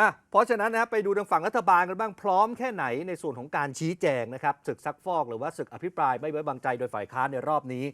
อะเพราะฉะนั้นนะไปดูทางฝั่งรัฐบาลกันบ้างพร้อมแค่ไหนในส่วนของการชี้แจงนะครับศึกซักฟอกหรือว่าศึกอภิปรายไม่ไว้วางใจโดยฝ่ายค้านในรอบนี้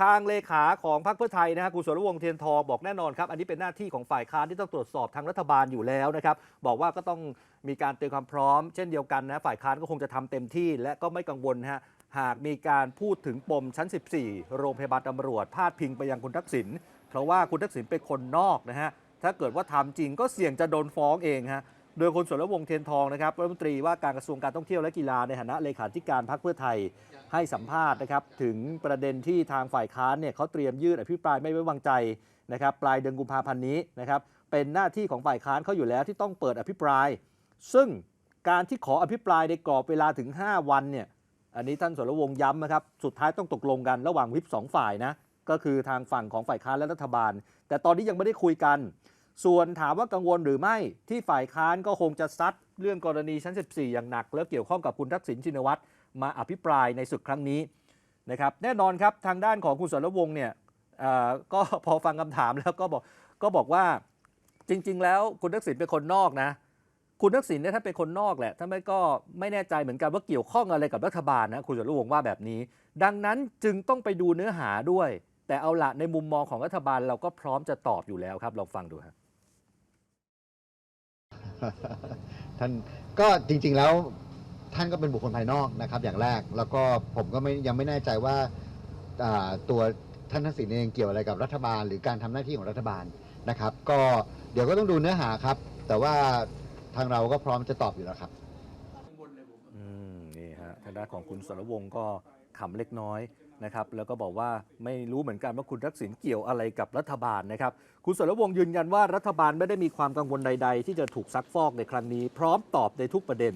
ทางเลขาของพรรคเพื่อไทยนะฮะคุณสรวงศ์เทียนทองบอกแน่นอนครับ อันนี้เป็นหน้าที่ของฝ่ายค้านที่ต้องตรวจสอบทางรัฐบาลอยู่แล้วนะครับ บอกว่าก็ต้องมีการเตรียมความพร้อม เช่นเดียวกันนะฝ่ายค้านก็คงจะทำเต็มที่ และก็ไม่กังวลนะฮะหากมีการพูดถึงปมชั้น 14 โรงพยาบาลตำรวจพาดพิงไปยังคุณทักษิณเพราะว่าคุณทักษิณเป็นคนนอกนะฮะ ถ้าเกิดว่าทำจริงก็เสี่ยงจะโดนฟ้องเองฮะโดยคุณสรวงเทียนทองนะครับรัฐมนตรีว่าการกระทรวงการท่องเที่ยวและกีฬาในฐานะเลขาธิการพรรคเพื่อไทยให้สัมภาษณ์นะครับถึงประเด็นที่ทางฝ่ายค้านเนี่ยเขาเตรียมยื่นอภิปรายไม่ไว้วางใจนะครับปลายเดือนกุมภาพันธ์นี้นะครับเป็นหน้าที่ของฝ่ายค้านเขาอยู่แล้วที่ต้องเปิดอภิปราย ซึ่งการที่ขออภิปรายในกรอบเวลาถึง 5 วันเนี่ยอันนี้ท่านสรวงย้ำนะครับสุดท้ายต้องตกลงกันระหว่างวิปสองฝ่ายนะ ก็คือทางฝั่งของฝ่ายค้านและรัฐบาล แต่ตอนนี้ยังไม่ได้คุยกัน ส่วนถามว่ากังวลหรือไม่ที่ฝ่ายค้านก็คงจะซัดเรื่องกรณีชั้น 14 อย่างหนัก แล้วเกี่ยวข้องกับคุณทักษิณชินวัตรมาอภิปรายในศึกครั้งนี้นะครับแน่นอนครับทางด้านของคุณสรวงศ์เนี่ยก็พอฟังคำถามแล้วก็บอกก็บอกว่าจริง ๆ แล้วคุณทักษิณเป็นคนนอกนะ คุณทักษิณเนี่ยถ้าเป็นคนนอกแหละถ้าไม่ก็ไม่แน่ใจเหมือนกันว่าเกี่ยวข้องอะไรกับรัฐบาลนะคุณสรวงศ์ว่าแบบนี้ ดังนั้นจึงต้องไปดูเนื้อหาด้วย แต่เอาละในมุมมองของรัฐบาลเราก็พร้อมจะตอบอยู่แล้วครับ ลองฟังดูครับท่านก็จริง ๆแล้วท่านก็เป็นบุคคลภายนอกนะครับ อย่างแรกแล้วก็ผมก็ไม่ยังไม่แน่ใจว่าอ่าตัวท่านทักษิณเองเกี่ยวอะไรกับรัฐบาล หรือการทำหน้าที่ของรัฐบาลนะครับ ก็เดี๋ยวก็ต้องดูเนื้อหาครับ แต่ว่าทางเราก็พร้อมจะตอบอยู่แล้วครับอืมนี่ฮะทางด้านของคุณสรวงศ์ก็ ขำเล็กน้อยนะครับแล้วก็บอกว่าไม่รู้เหมือนกันว่าคุณทักษิณเกี่ยวอะไรกับรัฐบาลนะครับคุณสรวงศ์ยืนยันว่ารัฐบาลไม่ได้มีความกังวลใด ๆ ที่จะถูกซักฟอกในครั้งนี้ พร้อมตอบในทุกประเด็น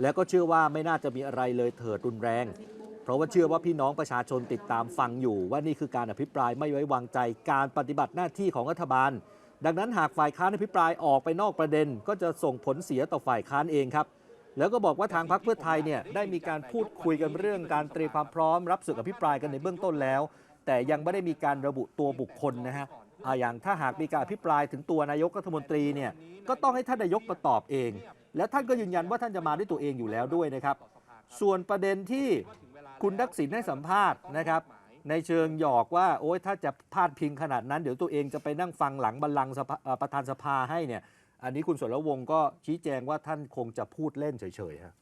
และก็เชื่อว่าไม่น่าจะมีอะไรเลยเถิดรุนแรง เพราะว่าเชื่อว่าพี่น้องประชาชนติดตามฟังอยู่ ว่านี่คือการอภิปรายไม่ไว้วางใจการปฏิบัติหน้าที่ของรัฐบาล ดังนั้นหากฝ่ายค้านอภิปรายออกไปนอกประเด็น ก็จะส่งผลเสียต่อฝ่ายค้านเองครับ แล้วก็บอกว่าทางพรรคเพื่อไทยเนี่ยได้มีการพูดคุยกันเรื่องการเตรียมความพร้อม รับศึกอภิปรายกันในเบื้องต้นแล้ว แต่ยังไม่ได้มีการระบุตัวบุคคลนะฮะอย่างถ้าหากมีการอภิปรายถึงตัวนายกรัฐมนตรีเนี่ยก็ต้องให้ท่านนายกมาตอบเอง และท่านก็ยืนยันว่าท่านจะมาด้วยตัวเองอยู่แล้วด้วยนะครับ ส่วนประเด็นที่คุณทักษิณให้สัมภาษณ์นะครับในเชิงหยอกว่าโอ๊ยถ้าจะพาดพิงขนาดนั้น เดี๋ยวตัวเองจะไปนั่งฟังหลังบัลลังก์ประธานสภาให้เนี่ย อันนี้คุณสรวงก็ชี้แจงว่าท่านคงจะพูดเล่นเฉยๆฮะ